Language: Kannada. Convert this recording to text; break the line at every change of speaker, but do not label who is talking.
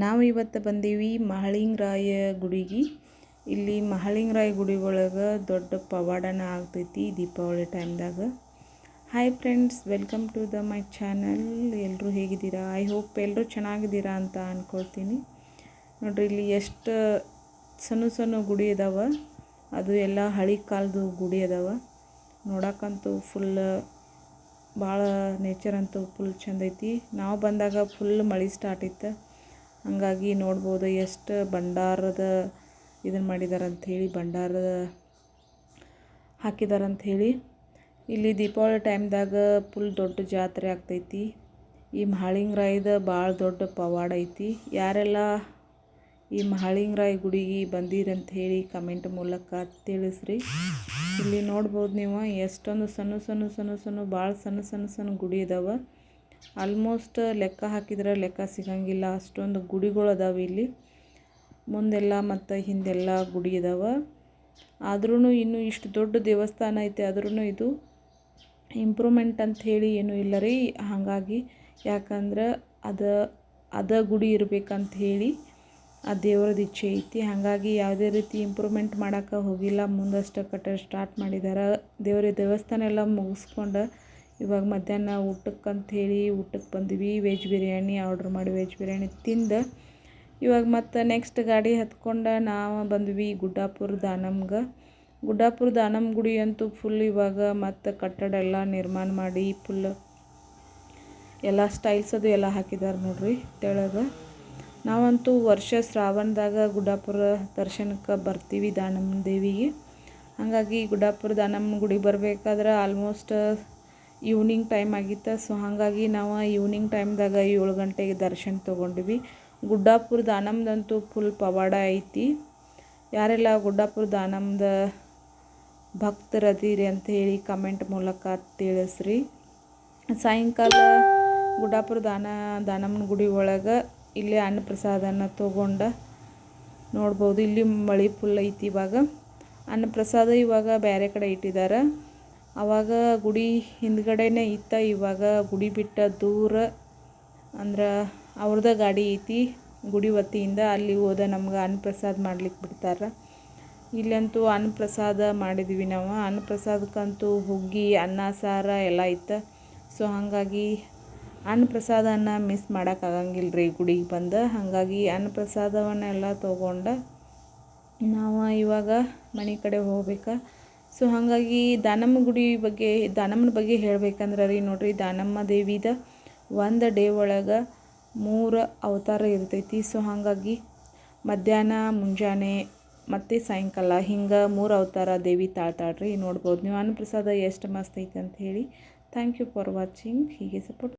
ನಾವು ಇವತ್ತು ಬಂದೀವಿ ಮಹಳಿಂಗರಾಯ ಗುಡಿಗೆ. ಇಲ್ಲಿ ಮಹಳಿಂಗರಾಯ ಗುಡಿ ಒಳಗೆ ದೊಡ್ಡ ಪವಾಡನ ಆಗ್ತೈತಿ ದೀಪಾವಳಿ ಟೈಮ್ದಾಗ. Hi friends welcome to the my channel ಎಲ್ಲರೂ ಹೇಗಿದ್ದೀರಾ? ಐ ಹೋಪ್ ಎಲ್ಲರೂ ಚೆನ್ನಾಗಿದ್ದೀರಾ ಅಂತ ಅಂದ್ಕೊಳ್ತೀನಿ ನೋಡಿರಿ, ಇಲ್ಲಿ ಎಷ್ಟು ಸಣ್ಣ ಸಣ್ಣ ಗುಡಿ ಇದಾವೆ ಅದು ಎಲ್ಲ ಹಳೆ ಕಾಲದ ಗುಡಿ ಅದಾವ. ನೋಡಕ್ಕಂತೂ ಫುಲ್ ಭಾಳ ನೇಚರ್ ಅಂತೂ ಫುಲ್ ಚಂದ ಐತಿ. ನಾವು ಬಂದಾಗ ಫುಲ್ ಮಳೆ ಸ್ಟಾರ್ಟ್ ಇತ್ತು. ಹಾಗಾಗಿ ನೋಡ್ಬೋದು ಎಷ್ಟು ಭಂಡಾರದ ಇದನ್ನು ಮಾಡಿದ್ದಾರೆ ಅಂಥೇಳಿ ಭಂಡಾರದ ಹಾಕಿದ್ದಾರೆ ಅಂಥೇಳಿ ಇಲ್ಲಿ ದೀಪಾವಳಿ ಟೈಮ್ದಾಗ ಫುಲ್ ದೊಡ್ಡ ಜಾತ್ರೆ ಆಗ್ತೈತಿ. ಈ ಮಹಾಳಿಂಗರಾಯದ ಭಾಳ ದೊಡ್ಡ ಪವಾಡ ಐತಿ. ಯಾರೆಲ್ಲ ಈ ಮಹಾಳಿಂಗರಾಯ ಗುಡಿಗೆ ಬಂದಿರಂಥೇಳಿ ಕಮೆಂಟ್ ಮೂಲಕ ತಿಳಿಸ್ರಿ. ಇಲ್ಲಿ ನೋಡ್ಬೋದು ನೀವು ಎಷ್ಟೊಂದು ಸಣ್ಣ ಸಣ್ಣ ಸಣ್ಣ ಸಣ್ಣ ಭಾಳ ಸಣ್ಣ ಸಣ್ಣ ಸಣ್ಣ ಗುಡಿ ಇದಾವೆ ಆಲ್ಮೋಸ್ಟ್ ಲೆಕ್ಕ ಹಾಕಿದ್ರೆ ಲೆಕ್ಕ ಸಿಗಂಗಿಲ್ಲ. ಅಷ್ಟೊಂದು ಗುಡಿಗಳು ಅದಾವೆ ಇಲ್ಲಿ. ಮುಂದೆಲ್ಲ ಮತ್ತು ಹಿಂದೆಲ್ಲ ಗುಡಿ ಇದಾವೆ ಆದ್ರೂ ಇನ್ನೂ ಇಷ್ಟು ದೊಡ್ಡ ದೇವಸ್ಥಾನ ಐತೆ ಆದ್ರೂ ಇದು ಇಂಪ್ರೂವ್ಮೆಂಟ್ ಅಂತ ಹೇಳಿ ಏನೂ ಇಲ್ಲ ರೀ. ಹಾಗಾಗಿ ಯಾಕಂದ್ರೆ ಅದು, ಅದ ಗುಡಿ ಇರಬೇಕಂತ ಹೇಳಿ ಆ ದೇವ್ರದ್ದು ಇಚ್ಛೆ ಐತಿ. ಹಾಗಾಗಿ ಯಾವುದೇ ರೀತಿ ಇಂಪ್ರೂವ್ಮೆಂಟ್ ಮಾಡೋಕ್ಕೆ ಹೋಗಿಲ್ಲ. ಮುಂದಷ್ಟು ಕಟ್ಟ ಸ್ಟಾರ್ಟ್ ಮಾಡಿದ್ದಾರೆ ದೇವ್ರ ದೇವಸ್ಥಾನ ಎಲ್ಲ ಮುಗಿಸ್ಕೊಂಡು ಇವಾಗ ಮಧ್ಯಾಹ್ನ ಊಟಕ್ಕೆ ಹೇಳಿ ಊಟಕ್ಕೆ ಬಂದ್ವಿ, ವೆಜ್ ಬಿರಿಯಾನಿ, ಆರ್ಡ್ರ್ ಮಾಡಿ ವೆಜ್ ಬಿರಿಯಾನಿ ತಿಂದು. ಇವಾಗ ಮತ್ತು ನೆಕ್ಸ್ಟ್ ಗಾಡಿ ಹತ್ಕೊಂಡು ನಾವು ಬಂದ್ವಿ ಗುಡ್ಡಾಪುರ ದಾನಮ್ಗೆ. ಗುಡ್ಡಾಪುರ ದಾನಮ್ ಗುಡಿ ಅಂತೂ ಫುಲ್ ಇವಾಗ ಮತ್ತು ಕಟ್ಟಡ ಎಲ್ಲ ನಿರ್ಮಾಣ ಮಾಡಿ ಫುಲ್ ಎಲ್ಲ ಸ್ಟೈಲ್ಸ್ ಅದು ಎಲ್ಲ ಹಾಕಿದ್ದಾರೆ ನೋಡ್ರಿ ತೆಳಗೆ. ನಾವಂತೂ ವರ್ಷ ಶ್ರಾವಣದಾಗ ಗುಡ್ಡಾಪುರ ದರ್ಶನಕ್ಕೆ ಬರ್ತೀವಿ ದಾನಮ್ಮ ದೇವಿಗೆ. ಹಾಗಾಗಿ ಗುಡ್ಡಾಪುರ ದಾನಮ್ಮ ಗುಡಿ ಬರಬೇಕಾದ್ರೆ ಆಲ್ಮೋಸ್ಟ್ ಈವ್ನಿಂಗ್ ಟೈಮ್ ಆಗಿತ್ತು. ಸೊ ಹಾಗಾಗಿ ನಾವು ಈವ್ನಿಂಗ್ ಟೈಮ್ದಾಗ ಏಳು ಗಂಟೆಗೆ ದರ್ಶನ ತೊಗೊಂಡ್ವಿ. ಗುಡ್ಡಾಪುರ ದಾನಮ್ದಂತೂ ಫುಲ್ ಪವಾಡ ಐತಿ. ಯಾರೆಲ್ಲ ಗುಡ್ಡಾಪುರ ದಾನಮ್ದ ಭಕ್ತರದಿರಿ ಅಂತ ಹೇಳಿ ಕಮೆಂಟ್ ಮೂಲಕ ತಿಳಿಸ್ರಿ. ಸಾಯಂಕಾಲ ಗುಡ್ಡಾಪುರ ದಾನ, ದಾನಮ್ಮನ ಗುಡಿ ಒಳಗೆ ಇಲ್ಲಿ ಅನ್ನ ಪ್ರಸಾದನ ತೊಗೊಂಡು ನೋಡ್ಬೋದು. ಇಲ್ಲಿ ಮಳೆ ಫುಲ್ ಐತಿ ಇವಾಗ. ಅನ್ನ ಪ್ರಸಾದ ಇವಾಗ ಬೇರೆ ಕಡೆ ಇಟ್ಟಿದ್ದಾರೆ ಆವಾಗ ಗುಡಿ ಹಿಂದ್ಗಡೆನೇ ಇತ್ತ, ಇವಾಗ ಗುಡಿ ಬಿಟ್ಟು ದೂರ ಅಂದ್ರೆ ಅವ್ರದ ಗಾಡಿ ಐತಿ, ಗುಡಿ ವತಿಯಿಂದ ಅಲ್ಲಿ ಹೋದ ನಮ್ಗೆ ಅನ್ನಪ್ರಸಾದ ಮಾಡ್ಲಿಕ್ಕೆ ಬಿಡ್ತಾರೆ. ಇಲ್ಲಂತೂ ಅನ್ನಪ್ರಸಾದ ಮಾಡಿದ್ವಿ ನಾವು. ಅನ್ನಪ್ರಸಾದಕ್ಕಂತೂ ಹುಗ್ಗಿ, ಅನ್ನ, ಸಾರ ಎಲ್ಲ ಇತ್ತು. ಸೊ ಹಾಗಾಗಿ ಅನ್ನಪ್ರಸಾದನ ಮಿಸ್ ಮಾಡೋಕ್ಕಾಗಂಗಿಲ್ಲ ರೀ ಗುಡಿಗೆ ಬಂದು. ಹಾಗಾಗಿ ಅನ್ನಪ್ರಸಾದವನ್ನೆಲ್ಲ ತೊಗೊಂಡು ನಾವು ಇವಾಗ ಮನೆ ಕಡೆ ಹೋಗ್ಬೇಕು. ಸೊ ಹಾಗಾಗಿ ದಾನಮ್ಮ ಗುಡಿ ಬಗ್ಗೆ, ದಾನಮ್ಮನ ಬಗ್ಗೆ ಹೇಳ್ಬೇಕಂದ್ರೆ ರೀ ನೋಡ್ರಿ, ದಾನಮ್ಮ ದೇವಿದ ಒಂದು ಡೇ ಒಳಗೆ ಮೂರು ಅವತಾರ ಇರ್ತೈತಿ. ಸೊ ಹಾಗಾಗಿ ಮಧ್ಯಾಹ್ನ, ಮುಂಜಾನೆ ಮತ್ತು ಸಾಯಂಕಾಲ ಹಿಂಗೆ ಮೂರು ಅವತಾರ ದೇವಿ ತಾಳ್ತಾಳ್ರಿ ನೋಡ್ಬೋದು. ನೀವು ಅನ್ನಪ್ರಸಾದ ಎಷ್ಟು ಮಸ್ತ್ ಐತೆ ಅಂತ ಹೇಳಿ ಥ್ಯಾಂಕ್ ಯು ಫಾರ್ ವಾಚಿಂಗ್ ಹೀಗೆ ಸಪೋರ್ಟ್